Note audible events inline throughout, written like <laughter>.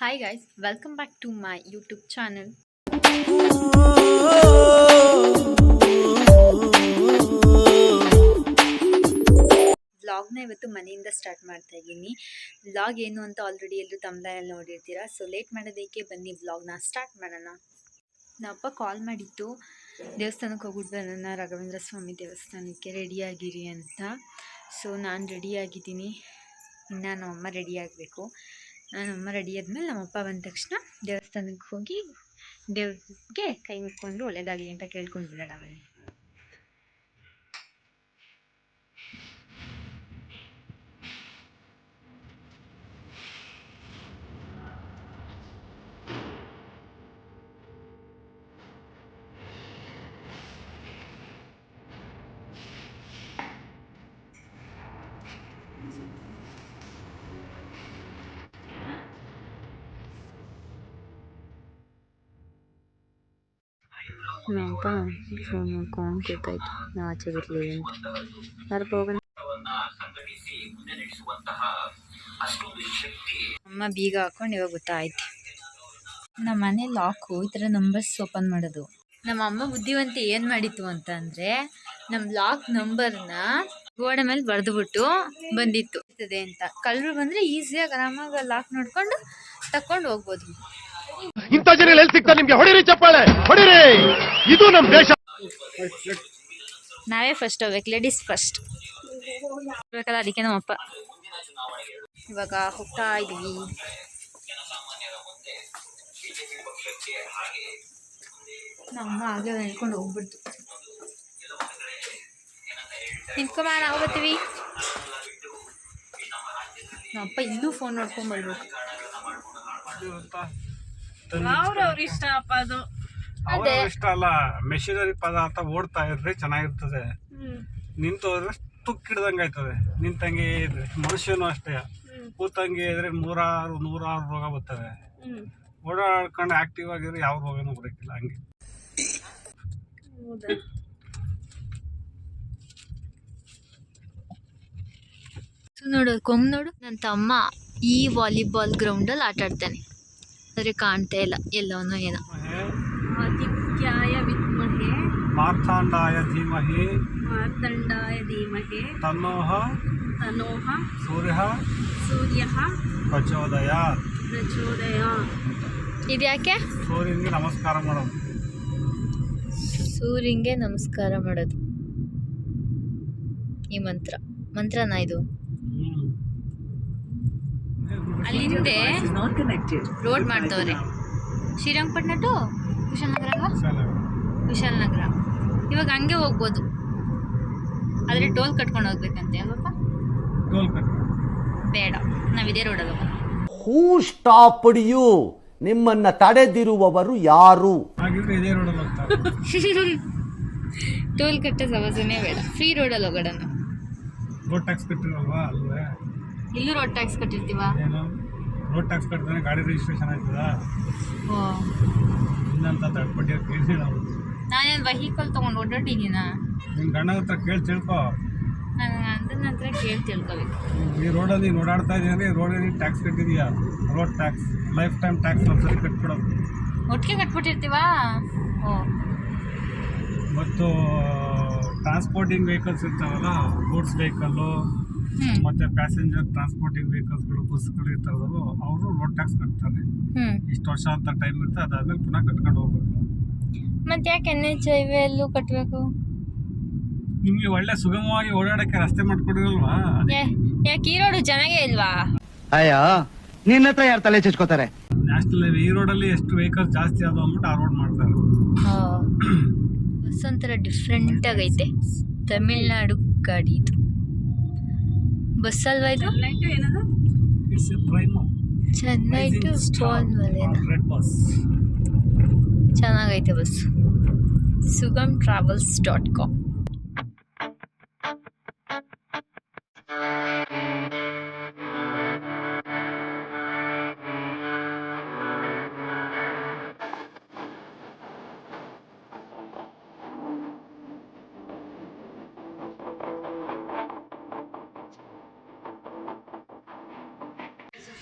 Hi guys welcome back to my YouTube channel ವ್ಲಾಗ್ನ ಇವತ್ತು ಮನೆಯಿಂದ ಸ್ಟಾರ್ಟ್ ಮಾಡ್ತಾ ಇದ್ದೀನಿ. ವ್ಲಾಗ್ ಏನು ಅಂತ ಆಲ್ರೆಡಿ ಎಲ್ಲರೂ ತಮ್ಮದಲ್ಲಿ ನೋಡಿರ್ತೀರಾ ಸೊ ಲೇಟ್ ಮಾಡೋದಕ್ಕೆ ಬನ್ನಿ ವ್ಲಾಗ್ನ ಸ್ಟಾರ್ಟ್ ಮಾಡೋಣ. ನಮ್ಮಪ್ಪ ಕಾಲ್ ಮಾಡಿತ್ತು ದೇವಸ್ಥಾನಕ್ಕೆ ಹೋಗ್ಬಿಟ್ಟು ಬರೋಣ ರಾಘವೇಂದ್ರ ಸ್ವಾಮಿ ದೇವಸ್ಥಾನಕ್ಕೆ ರೆಡಿಯಾಗಿರಿ ಅಂತ. ಸೊ ನಾನು ರೆಡಿಯಾಗಿದ್ದೀನಿ ಇನ್ನು ನಮ್ಮಮ್ಮ ರೆಡಿ ಆಗಬೇಕು. ನಮ್ಮಮ್ಮ ರೆಡಿ ಆದಮೇಲೆ ನಮ್ಮಪ್ಪ ಬಂದ ತಕ್ಷಣ ದೇವಸ್ಥಾನಕ್ಕೆ ಹೋಗಿ ದೇವ್ರಿಗೆ ಕೈ ಮುಕ್ಕೊಂಡು ಒಳ್ಳೇದಾಗಲಿ ಅಂತ ಕೇಳ್ಕೊಂಡು ಬಿಡೋಣ ನಾವು ಆಚೆ ಬರಲಿ ಅಂತ ಅಮ್ಮ ಬೀಗ ಹಾಕೊಂಡು ಇವಾಗ ಗೊತ್ತಾಯ್ತು. ನಮ್ಮ ಮನೆ ಲಾಕು ಈ ಥರ ನಂಬರ್ಸ್ ಓಪನ್ ಮಾಡೋದು. ನಮ್ಮ ಅಮ್ಮ ಬುದ್ಧಿವಂತೆ ಏನು ಮಾಡಿತ್ತು ಅಂತ ನಮ್ಮ ಲಾಕ್ ನಂಬರ್ನ ಗೋಡೆ ಮೇಲೆ ಬರೆದುಬಿಟ್ಟು ಬಂದಿತ್ತು. ಅಂತ. ಕಳ್ಳರು ಬಂದರೆ ಈಸಿಯಾಗಿ ಆರಾಮಾಗಿ ಲಾಕ್ ನೋಡ್ಕೊಂಡು ತಕೊಂಡು ಹೋಗ್ಬೋದು. ಇಂಥ ಜನ ಎಲ್ಲಿ ಸಿಗ್ತಾರೆ ನಿಮ್ಗೆ? ಹೊಡಿರಿ ಚಪ್ಪಾಳೆ, ಹೊಡಿರಿ. ಇದು ನಮ್ ದೇಶ. ನಾವೇ ಫಸ್ಟ್ ಹೋಗ್ಬೇಕು ಲೇಡೀಸ್ ಫಸ್ಟ್ ಬೇಕಲ್ಲ ಅದಕ್ಕೆ ನಮ್ಮಪ್ಪ ಇವಾಗ ಹೋಗ್ತಾ ಇದೀವಿ ನಮ್ಮ ಹಾಗೆ ಹೇಳ್ಕೊಂಡು ಹೋಗ್ಬಿಡ್ತು. ನಿಂತ್ಕೊಂಬ ನಾವು ಬರ್ತೀವಿ. ನಮ್ಮಪ್ಪ ಇನ್ನೂ ಫೋನ್ ನೋಡ್ಕೊಂಡ್ ಬರ್ಬೇಕು. ಅವ್ರವ್ರ ಇಷ್ಟ ಅಪ್ಪ ಅದು. ಅವ್ರ ಇಷ್ಟ ಅಲ್ಲ ಮೆಷಿನರಿ ಪದಾರ್ಥ ಓಡ್ತಾ ಇದ್ರೆ ಚೆನ್ನಾಗಿರ್ತದೆ. ನಿಂತು ಹೋದ್ರೆ ತುಕ್ಕಿಡ್ದಂಗೆ ಆಯ್ತದೆ. ನಿಂತಂಗೆ ಇದ್ರೆ ಮನುಷ್ಯನು ಅಷ್ಟೇ. ಕೂತಂಗೆ ಇದ್ರೆ ನೂರಾರು ನೂರಾರು ರೋಗ ಬರ್ತವೆ. ಓಡಾಡ್ಕೊಂಡು ಆಕ್ಟಿವ್ ಆಗಿದ್ರೆ ಯಾವ ರೋಗನೂ ಬರೋಕ್ಕಿಲ್ಲ ಹಂಗೆ. ನೋಡು ಕೊಂಬ್ ನೋಡು. ನನ್ನ ತಮ್ಮ ಈ ವಾಲಿಬಾಲ್ ಗ್ರೌಂಡಲ್ಲಿ ಆಟ ಆಡ್ತಾನೆ ಆದರೆ ಕಾಣ್ತಾ ಇಲ್ಲ. ಎಲ್ಲವನ್ನು ಏನೋ. ಆದಿತ್ಯಾಯ ವಿದ್ಮಹೆ. ಮಾರ್ತಾಂಡಾಯ ಧೀಮಹಿ. ಮಾರ್ದಂಡಾಯ ಧೀಮಹೆ. ತನ್ನೋಹ. ತನೋಹ ಸೂರ್ಯ. ಸೂರ್ಯ. ಪ್ರಚೋದಯ ಪ್ರಚೋದಯ ಇದ್ಯಾಕೆ? ಸೂರ್ಯನಿಗೆ ನಮಸ್ಕಾರ ಮಾಡೋದು ಸೂರ್ಯಂಗೆ ನಮಸ್ಕಾರ ಮಾಡೋದು. ಈ ಮಂತ್ರ. ಮಂತ್ರನಾ ಇದು? ಅಲ್ಲಿ ಹಿಂದೆ ರೋಡ್ ಮಾಡ್ತವ್ರೆ. ಶ್ರೀರಂಗಪಟ್ಟಣ ಟು ಕುಶಾಲನಗರ. ಕುಶಾಲನಗರ ಇವಾಗ ಹಂಗೆ ಹೋಗ್ಬೋದು. ಆದರೆ ಟೋಲ್ ಕಟ್ಕೊಂಡು ಹೋಗ್ಬೇಕಂತೆ ಅಲ್ವಪ್ಪ ಟೋಲ್ ಕಟ್ ಬೇಡ. ನಾವು ಇದೇ ರೋಡಲ್ಲಿ ಹೋಗೋಣ ಹೂ ಸ್ಟಾಪ್ಡ್ ಯು ನಿಮ್ಮನ್ನ ತಡೆದಿರುವವರು ಯಾರು? ಹಾಗಿದ್ರೆ ಇದೇ ರೋಡಲ್ಲಿ ಹೋಗ್ತಾರೆ <laughs> ಟೋಲ್ ಕಟ್ಟೋ ಸಮಸ್ಯೆನೇ ಬೇಡ. ಫ್ರೀ ರೋಡಲ್ಲಿ ಹೋಗೋಣ ಇಲ್ಲೂ ರೋಡ್ ಟ್ಯಾಕ್ಸ್ ಕಟ್ಟಿರ್ತೀವ? ಏನು? ರೋಡ್ ಟ್ಯಾಕ್ಸ್ ಕಟ್ಟಿದ್ರೆ ಗಾಡಿ ರಿಜಿಸ್ಟ್ರೇಷನ್ ಆಯ್ತದ ಓ. ಇನ್ನಂತ ತಡ್ಪಟ್ಟಿ ಕೇಳಿ ನಾವು. ನಾನೇನು ವೆಹಿಕಲ್ ತೊಗೊಂಡು ಓಡಾಡಿದ್ದೀನ ನಿಮ್ಮ ಗಂಡನ ಹತ್ರ ಕೇಳಿ ತಿಳ್ಕೊ. ನಾನು ಗಂಡನ ನಂತರ ಕೇಳಿ ತಿಳ್ಕೊಬೇಕು. ಈ ರೋಡಲ್ಲಿ ನೀನು ಓಡಾಡ್ತಾ ಇದೀನಿ ರೋಡಲ್ಲಿ tax ಕಟ್ಟಿದೀಯಾ. Road tax life time tax ಒಂದ್ಸರಿ ಕಟ್ಬಿಡೋದು. ಒಟ್ಟಿಗೆ ಕಟ್ಬಿಟ್ಟಿರ್ತೀವಾ? ಓ. ಮತ್ತು ಟ್ರಾನ್ಸ್ಪೋರ್ಟಿಂಗ್ ವೆಹಿಕಲ್ಸ್ ಇರ್ತಾವಲ್ಲ ಗೂಡ್ಸ್ ವೆಹಿಕಲ್ಲು ಮತ್ತು ಪ್ಯಾಸೆಂಜರ್ ಟ್ರಾನ್ಸ್ಪೋರ್ಟಿಂಗ್ ವೆಹಿಕಲ್ಸ್ಗಳು ಬಸ್ಗಳು ಇರ್ತಾರಲ್ಲ ಅವರು ರೋಡ್ ಟ್ಯಾಕ್ಸ್ ಕಟ್ತಾರೆ. ಇಷ್ಟು ವರ್ಷ ಅಂತ ಟೈಮ್ ಇರುತ್ತೆ ಅದಾದ್ಮೇಲೆ ಪುನಃ ಕಟ್ಕೊಂಡು ಹೋಗ್ಬೇಕು. ಮತ್ತೆ ಯಾಕೆ ಎನ್ ಎಚ್ ಹೈವೇ ಎಲ್ಲೂ ಕಟ್ಟಬೇಕು ನಿಮಗೆ ಒಳ್ಳೆ ಸುಗಮವಾಗಿ ಓಡಾಡಕ್ಕೆ ರಸ್ತೆ ಮಾಡ್ಕೊಡಿರಲ್ವಾ? ಯಾಕೆ ಈ ರೋಡು ಚೆನ್ನಾಗೇ ಇಲ್ವಾ? ಅಯ್ಯೋ ನಿನ್ನ ಹತ್ರ ಯಾರು ತಲೆ ಚಚ್ಕೋತಾರೆ? ನ್ಯಾಷನಲ್ ಹೈವೇ ಈ ರೋಡಲ್ಲಿ ಎಷ್ಟು ವೆಹಿಕಲ್ಸ್ ಜಾಸ್ತಿ ಅದು ಅಂದ್ಬಿಟ್ಟು ಆ ರೋಡ್ ಮಾಡ್ತಾರೆ. ಬಸ್ ಒಂಥರ ಡಿಫ್ರೆಂಟ್ ಆಗೈತೆ. ತಮಿಳ್ನಾಡು ಗಾಡಿ ಇದು ಬಸ್ ಅಲ್ವಾ ಇದು? ಲೈಟ್ ಏನದು? It's a primo Chennai to ಸ್ಪಾನ್ವಲೆನ red bus ಚೆನ್ನಾಗೈತೆ bus Sugam travels dot com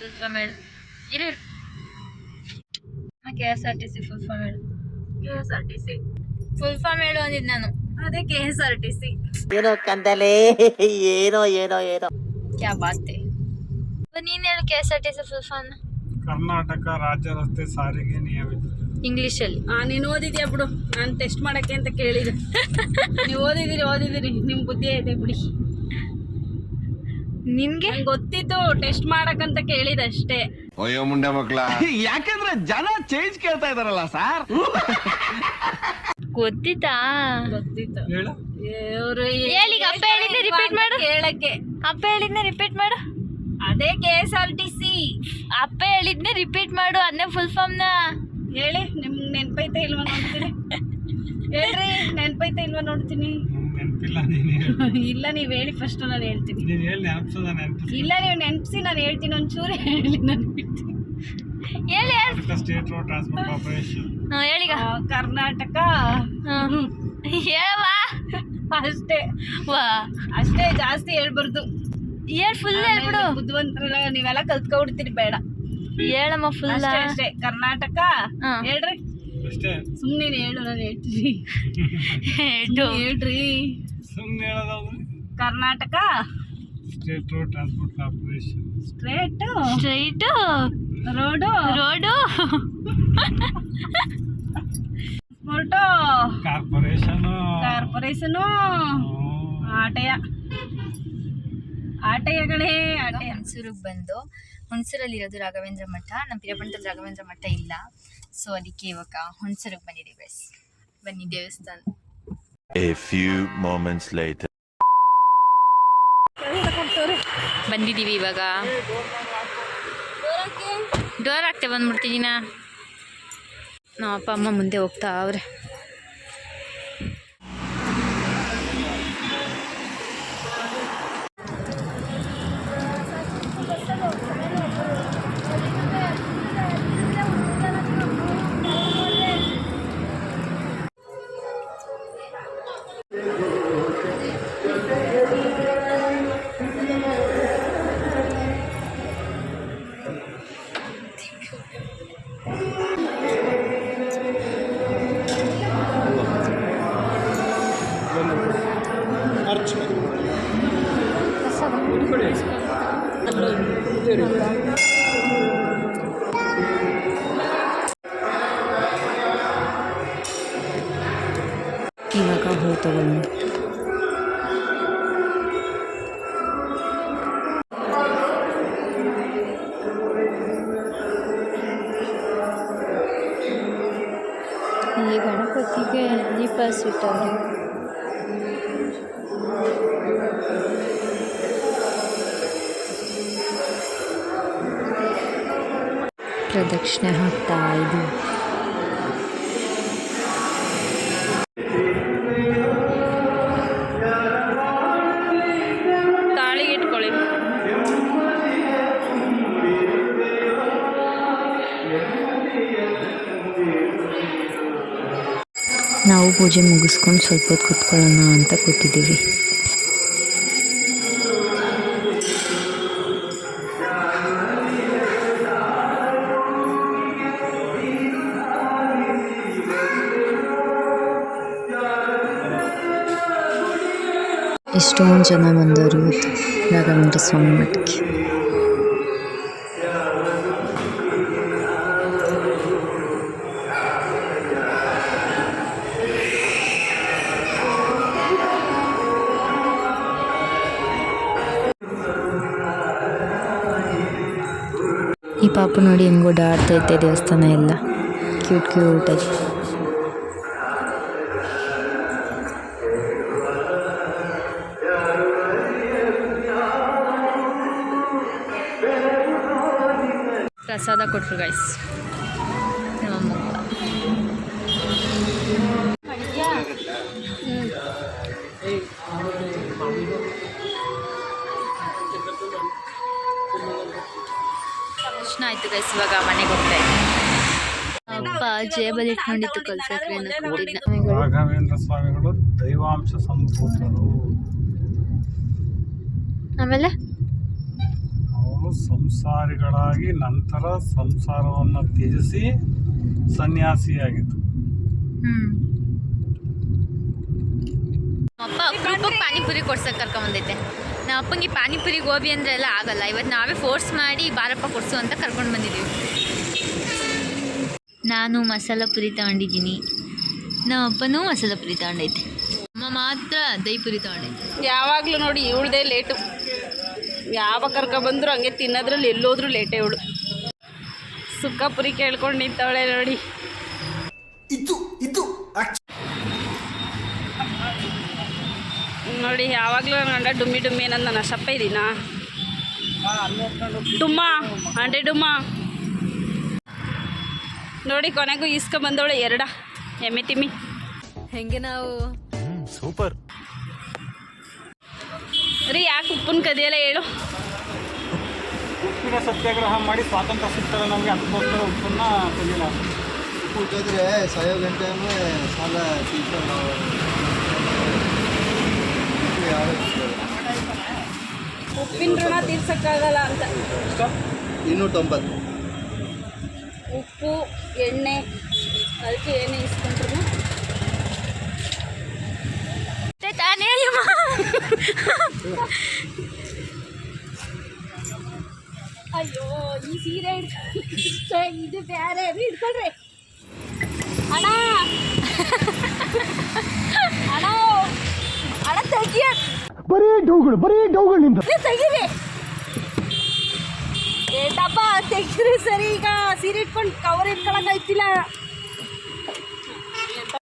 ಸುತ್ತಮೇಲೆ ಇರು K S R T C full form ಹೇಳು K S R T C full form ಹೇಳು ಅಂದಿದ್ದು ನಾನು ಅದೇ K S R T C ಏನೋ ಕಂದಲೇ ಏನೋ ಏನೋ ಏನೋ ಕ್ಯಾ ಬಾತ್ ನೀನ್ ಹೇಳು K S R T C full form Karnataka ರಾಜ್ಯ ರಸ್ತೆ ಸಾರಿಗೆ ನಿಯಮಿತ ಅಲ್ಲಿ. ಆ ನೀನು ಓದಿದ್ಯಾ ಬಿಡು. ನಾನು ಟೆಸ್ಟ್ ಮಾಡಕ್ಕೆ ಅಂತ ಕೇಳಿದೆ <laughs> ನೀವು ಓದಿದಿರಿ ಓದಿದಿರಿ ನಿಮ್ ಬುದ್ಧಿ ಇದೆ ಬಿಡಿ. ನಿನ್ಗೆ? ನಂಗೆ ಗೊತ್ತಿತ್ತು ಟೆಸ್ಟ್ ಮಾಡಕಂತ ಕೇಳಿದಷ್ಟೇ ಅಯ್ಯೋ ಮುಂಡೆ ಮಕ್ಳ. <laughs> ಯಾಕಂದ್ರೆ ಜನ ಚೇಂಜ್ ಕೇಳ್ತಾ ಇದಾರಲ್ಲ ಸರ್? ಗೊತ್ತಿತ್ತಾ? ಗೊತ್ತಿತ್ತು. ಹೇಳು. ಇವ್ರು ಹೇಳಿ, ಅಪ್ಪ ಹೇಳಿದ್ದೆ ರಿಪೀಟ್ ಮಾಡು. ಕೇಳಕ್ಕೆ. ಅಪ್ಪ ಹೇಳಿದ್ನೆ ರಿಪೀಟ್ ಮಾಡು. ಅದೇ K S R T C ಅಪ್ಪ ಹೇಳಿದ್ನೆ ರಿಪೀಟ್ ಮಾಡು ಅದನ್ನೇ ಫುಲ್ ಫಾರ್ಮ್ನ ಹೇಳಿ ನಿಮ್ಗೆ ನೆನ್ಪೈತೆ ಇಲ್ವಾ ನೋಡ್ತೀನಿ? <laughs> ಹೇಳ್ರಿ ನೆನ್ಪೈತೆ ಇಲ್ವಾ ನೋಡ್ತೀನಿ? ನೆನಪಿಲ್ಲ ನೀನು ಇಲ್ಲ ನೀವು ಹೇಳಿ ಫಸ್ಟ್ ನಾನು ಹೇಳ್ತೀನಿ. ನೀನು ಹೇಳಿ ನೆನಪಿಸೋದ ನೆನಪಿಸಿ ಇಲ್ಲ ನೀವು ನೆನಪಿಸಿ ನಾನು ಹೇಳ್ತೀನಿ ಒಂಚೂರು ಹೇಳಿ ನಾನು ಬಿಡ್ತೀನಿ. ಹೇಳಿ ಸ್ಟೇಟ್ ರೋಡ್ ಟ್ರಾನ್ಸ್ಪೋರ್ಟ್ ಕಾರ್ಪೊರೇಷನ್ ಹಾಂ ಹೇಳಿಗ ಕರ್ನಾಟಕ. ಹೇಳವಾ ಅಷ್ಟೇ. ವಾ. ಅಷ್ಟೇ ಜಾಸ್ತಿ ಹೇಳ್ಬಾರ್ದು. ಹೇಳ್ ಫುಲ್ ಹೇಳ್ಬಿಡು ಬುದ್ಧಿವಂತರಲ್ಲ ನೀವೆಲ್ಲ ಕಲ್ತ್ಕೊಂಡ್ಬಿಡ್ತೀರಿ ಬೇಡ. ಹೇಳಮ್ಮ ಫುಲ್ ಅಷ್ಟೇ ಅಷ್ಟೇ. ಕರ್ನಾಟಕ. ಹೇಳ್ರಿ. ಸುಮ್ಮನೆ ಹೇಳು ನಾನು ಹೇಳ್ತೀನಿ. <laughs> ಹೇಳು ಹೇಳ್ರಿ. Karnataka? State road transport corporation straight straight road road sport corporation corporation ಆಟಯ. ಆಟಯಗಳೇ ಆಟಯ. ಹುಣಸೂರಿಗೆ ಬಂದು ಹುಣಸೂರಲ್ಲಿರೋದು ರಾಘವೇಂದ್ರ ಮಠ ನಮ್ಮ ಪಿರಪಂಟದಲ್ಲಿ ರಾಘವೇಂದ್ರ ಮಠ ಇಲ್ಲ. ಸೊ ಅದಕ್ಕೆ ಇವಾಗ ಹುಣಸೂರಿಗೆ ಬಂದಿದ್ದೀವಿ ಬಸ್ ಬನ್ನಿ ದೇವಸ್ಥಾನ. A few moments later. ಬಂದಿದ್ದೀವಿ ಇವಾಗ. ಡೋರ್ ಹಾಕ್ತೆ ಬಂದ್ಬಿಡ್ತಿದ್ದೀನ ನಮ್ಮ ಅಪ್ಪ, ಅಮ್ಮ ಮುಂದೆ ಹೋಗ್ತಾ ಅವ್ರೆ. ದೀಪ ಸುಟ್ಟವ್ರೆ ಪ್ರದಕ್ಷಿಣೆ ಹಾಕ್ತಾ ಇದ್ದೀವಿ ನಾವು ಪೂಜೆ ಮುಗಿಸ್ಕೊಂಡು ಸ್ವಲ್ಪ ಹೊತ್ತು ಕುತ್ಕೊಳ್ಳೋಣ ಅಂತ ಕೂತಿದ್ದೀವಿ. ಎಷ್ಟೊಂದು ಜನ ಬಂದವರು ರಾಘವೇಂದ್ರ ಸ್ವಾಮಿ ಮಠಕ್ಕೆ. ಈ ಪಾಪು ನೋಡಿ ಹೆಂಗೋ ಓಡಾಡ್ತೈತೆ ದೇವಸ್ಥಾನ ಎಲ್ಲ. ಕ್ಯೂಟ್ ಕ್ಯೂಟಾಗಿ ಪ್ರಸಾದ ಕೊಟ್ರು ಗೈಸ್ ದರ್ಶನ ಆಯ್ತು ಗೈಸ್ ಇವಾಗ ಮನೆಗೆ ಹೋಗ್ತಾ ಇದ್ದೀನಿ. ಅಪ್ಪ ಜೇಬಲ್ಲಿ ಇಟ್ಕೊಂಡಿತ್ತು ಕಲ್ಸಕ್ರೆ ಅನ್ನೋ ಕೊಟ್ಟಿದ್ದ ರಾಘವೇಂದ್ರ ಸ್ವಾಮಿಗಳು ದೈವಾಂಶ ಸಂಪೂರ್ಣರು. ಆಮೇಲೆ? ಅವರು ಸಂಸಾರಿಗಳಾಗಿ ನಂತರ ಸಂಸಾರವನ್ನು ತ್ಯಜಿಸಿ ಸನ್ಯಾಸಿಯಾಗಿತ್ತು ಹ್ಮ್. ಅಪ್ಪ ಬಂದೈತೆ ಪಾನಿಪುರಿ ಕೊಡ್ಸಕ್ಕೆ ಕರ್ಕೊಂಬಂದೈತೆ ನಮ್ಮ ಅಪ್ಪಂಗೆ ಪಾನಿಪುರಿ, ಗೋಬಿ ಅಂದ್ರೆ ಎಲ್ಲ ಆಗಲ್ಲ. ಇವತ್ತು ನಾವೇ ಫೋರ್ಸ್ ಮಾಡಿ ಬಾರಪ್ಪ ಕೊಡಿಸು ಅಂತ ಕರ್ಕೊಂಡು ಬಂದಿದ್ದೀವಿ ನಾನು ಮಸಾಲ ಪುರಿ ತಗೊಂಡಿದ್ದೀನಿ. ನಮ್ಮ ಅಪ್ಪನೂ ಮಸಾಲ ಪುರಿ ತಗೊಂಡೈತೆ. ಅಮ್ಮ ಮಾತ್ರ ದಹಿ ಪುರಿ ತಗೊಂಡೈತೆ. ಯಾವಾಗಲೂ ನೋಡಿ ಇವಳ್ದೇ ಲೇಟು ಯಾವಾಗ ಕರ್ಕ ಬಂದರೂ ಹಂಗೆ ತಿನ್ನೋದ್ರಲ್ಲಿ ಎಲ್ಲೋದ್ರೂ ಲೇಟೇ ಇವಳು. ಸುಕ್ಕ ಪುರಿ ಕೇಳ್ಕೊಂಡು ನಿಂತವಳೆ ನೋಡಿ. ನೋಡಿ ಯಾವಾಗಲೂ ನನ್ನ ಡುಮಿ ಡುಮ್ಮಿ ಡುಮ್ಮಿ ಅನ್ನೋದು ನಾನು ಅಷ್ಟಪ್ಪ ಇದ್ದೀನಾ? ಡುಮ್ಮ ಅಂಡೆ ಡುಮ್ಮ. ನೋಡಿ ಕೊನೆಗೂ ಇಸ್ಕೊ ಬಂದವಳೆ ಎರಡ. ಎಮ್ಮೆ ತಿಮ್ಮಿ. ಹೆಂಗೆ ನಾವು? ಸೂಪರ್. ರೀ ಯಾಕೆ ಉಪ್ಪನ ಕದಿಯಲ್ಲ ಹೇಳು. ಉಪ್ಪಿನ ಸತ್ಯಾಗ್ರಹ ಮಾಡಿ ಸ್ವಾತಂತ್ರ್ಯ ಸಿಗ್ತದೆ ನಮಗೆ ಅದಕ್ಕೋಸ್ಕರ ಉಪ್ಪನ್ನ ಕದಿಯಲ್ಲ. ಉಪ್ಪು ಕದ್ರೆ ಸಾಯೋ ಗಂಟೆ ಸಾಲ ತೀರ್ಕೊಂಡು ಉಪ್ಪಿನ ಋಣ ತೀರ್ಸಕ್ಕಾಗಲ್ಲ ಅಂತ. ಇನ್ನೂರ ತೊಂಬತ್ತು. ಉಪ್ಪು ಎಣ್ಣೆ ಅದಕ್ಕೆ ಏನೇ ಇಸ್ಕೊಂಡ್ರು ತಾನೇ ಅಯ್ಯೋ ಈ ಸೀರೆ ಹಿಡ್ಕೊಂಡು ಇದು ಬೇರೆ ಹಿಡ್ಕೊಳ್ರಿ ಅಣ್ಣ. ಅಣ್ಣ ಅಣ್ಣ ತೆಗಿಯ ಬರೀ ಡೌಗಳು ಬರೀ ಡೌಗಳು ನಿಂದ ತೆಗೀರಿ. ಏ ಡಬ್ಬ ತೆಗ್ದ್ರಿ ಸರಿ ಈಗ ಸೀರೆ ಇಟ್ಕೊಂಡು ಕವರ್ ಇಟ್ಕೊಳಕ್ ಆಯ್ತಿಲ್ಲ.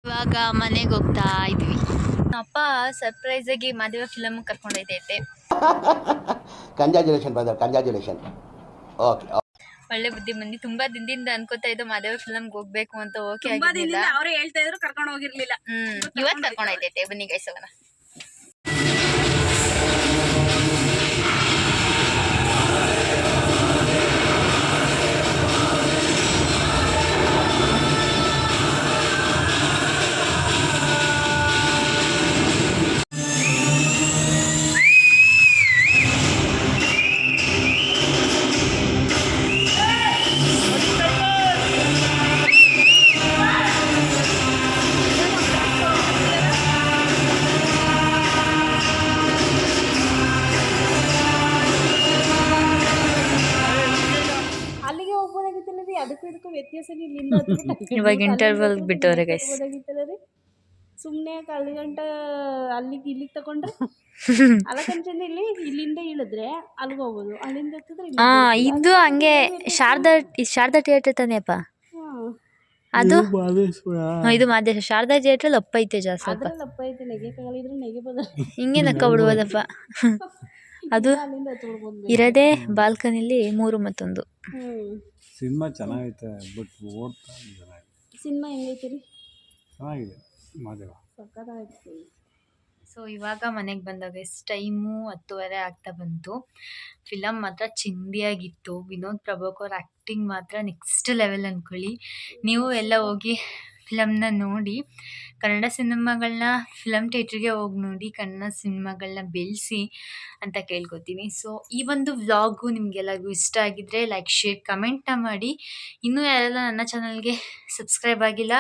ಇವಾಗ ಮನೆಗೆ ಹೋಗ್ತಾ ಇದ್ವಿ. ಅಪ್ಪ ಸರ್ಪ್ರೈಸ್ ಆಗಿ ಮದುವೆ ಫಿಲಮ್ ಕರ್ಕೊಂಡೋಯ್ತೈತೆ ಕಂಗ್ರ್ಯಾಚುಲೇಷನ್ ಬ್ರದರ್ ಕಂಗ್ರ್ಯಾಚುಲೇಷನ್ ಓಕೆ ಒಳ್ಳೆ ಬುದ್ಧಿ ಬಂದಿ ತುಂಬಾ ದಿನದಿಂದ ಅನ್ಕೋತಾ ಇದ್ದು ಮದುವೆ ಫಿಲಮ್ ಹೋಗ್ಬೇಕು ಅಂತ ಓಕೆ ತುಂಬಾ ದಿನದಿಂದ ಅವರೇ ಹೇಳ್ತಾ ಇದ್ರು ಕರ್ಕೊಂಡು ಹೋಗಿರ್ಲಿಲ್ಲ. ಹ್ಮ್ ಇವತ್ತು ಕರ್ಕೊಂಡೋಯ್ತೈತೆ ಬನ್ನಿ ಗೈಸವನ ಹೋಗ್ಬೋದಾಗಿತ್ತಲ್ಲ ರೀ ಅದಕ್ಕೂ ಇದಕ್ಕೂ ವ್ಯತ್ಯಾಸ <laughs> ಇವಾಗ ಇಂಟರ್ವಲ್ ಬಿಟ್ಟವ್ರೆ ಗೈಸ್ ಹೋಗ್ಬೋದಾಗಿತ್ತಲ್ಲ ರೀ ಸುಮ್ಮನೆ ಅಲ್ಲಿ ಗಂಟ ಅಲ್ಲಿಗೆ ಇಲ್ಲಿಗೆ ತಗೊಂಡ್ರೆ <laughs> ಅಲ್ಲ ಕಂಚಂದ ಇಲ್ಲಿ ಇಲ್ಲಿಂದ ಇಳಿದ್ರೆ ಅಲ್ಲಿಗೆ ಹೋಗೋದು ಅಲ್ಲಿಂದ ಇಲ್ಲಿಗೆ ಹಾ ಇದು ಹಂಗೆ ಶಾರದಾ ಈ ಶಾರದಾ ಥಿಯೇಟರ್ ತಾನೇಪ್ಪ. ಅದು? ಹಾ, ಇದು ಮಾದೇಶ. ಶಾರದಾ ಥಿಯೇಟ್ರಲ್ಲಿ ಅಪ್ಪ ಐತೆ ಜಾಸ್ತಿ ಸ್ವಲ್ಪ. ಅದ್ರಲ್ಲಿ ಅಪ್ಪ ಐತೆ ನೆಗೆಕಾಗಲ್ಲ ಇದ್ರೆ ನೆಗೆಬೋದ ಹಿಂಗೆ ನಕ್ಕ ಬಿಡ್ಬೋದಪ್ಪ <laughs> ಅದು ಇರೋದೇ ಬಾಲ್ಕನಿಲಿ ಮೂರು ಮತ್ತೊಂದು. ಸಿನಿಮಾ ಚೆನ್ನಾಗೈತೆ ಬಟ್ ಓಡ್ತಾ ಚೆನ್ನಾಗಿದೆ. ಸಿನಿಮಾ ಹೆಂಗೈತೆ ರೀ ಚೆನ್ನಾಗಿದೆ ಮಾದೇವ. ಸಕ್ಕತ್ತಾಗೈತೆ ಸೊ ಇವಾಗ ಮನೆಗೆ ಬಂದಾಗ ಟೈಮು ಹತ್ತುವರೆ ಆಗ್ತಾ ಬಂತು. ಫಿಲಮ್ ಮಾತ್ರ ಚಿಂದಿಯಾಗಿತ್ತು. ವಿನೋದ್ ಪ್ರಭಾಕರ್ ಆ್ಯಕ್ಟಿಂಗ್ ಮಾತ್ರ ನೆಕ್ಸ್ಟ್ ಲೆವೆಲ್ ಅಂದ್ಕೊಳ್ಳಿ ನೀವು ಎಲ್ಲ ಹೋಗಿ ಫಿಲಮ್ನ ನೋಡಿ ಕನ್ನಡ ಸಿನಿಮಾಗಳನ್ನ ಫಿಲಮ್ ಥಿಯೇಟ್ರಿಗೆ ಹೋಗಿ ನೋಡಿ ಕನ್ನಡ ಸಿನಿಮಾಗಳನ್ನ ಬೆಳೆಸಿ ಅಂತ ಕೇಳ್ಕೊತೀನಿ. ಸೊ, ಈ ಒಂದು ವ್ಲಾಗು ನಿಮಗೆಲ್ಲರಿಗೂ ಇಷ್ಟ ಆಗಿದ್ದರೆ ಲೈಕ್, ಶೇರ್, ಕಮೆಂಟ್ನ ಮಾಡಿ. ಇನ್ನೂ ಯಾರೆಲ್ಲ ನನ್ನ ಚಾನಲ್ಗೆ ಸಬ್ಸ್ಕ್ರೈಬ್ ಆಗಿಲ್ಲ,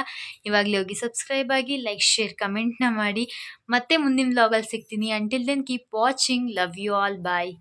ಇವಾಗಲೇ ಹೋಗಿ ಸಬ್ಸ್ಕ್ರೈಬ್ ಆಗಿ, ಲೈಕ್, ಶೇರ್, ಕಮೆಂಟ್ನ ಮಾಡಿ. ಮತ್ತೆ ಮುಂದಿನ ವ್ಲಾಗಲ್ಲಿ ಸಿಗ್ತೀನಿ. Until then keep watching love you all bye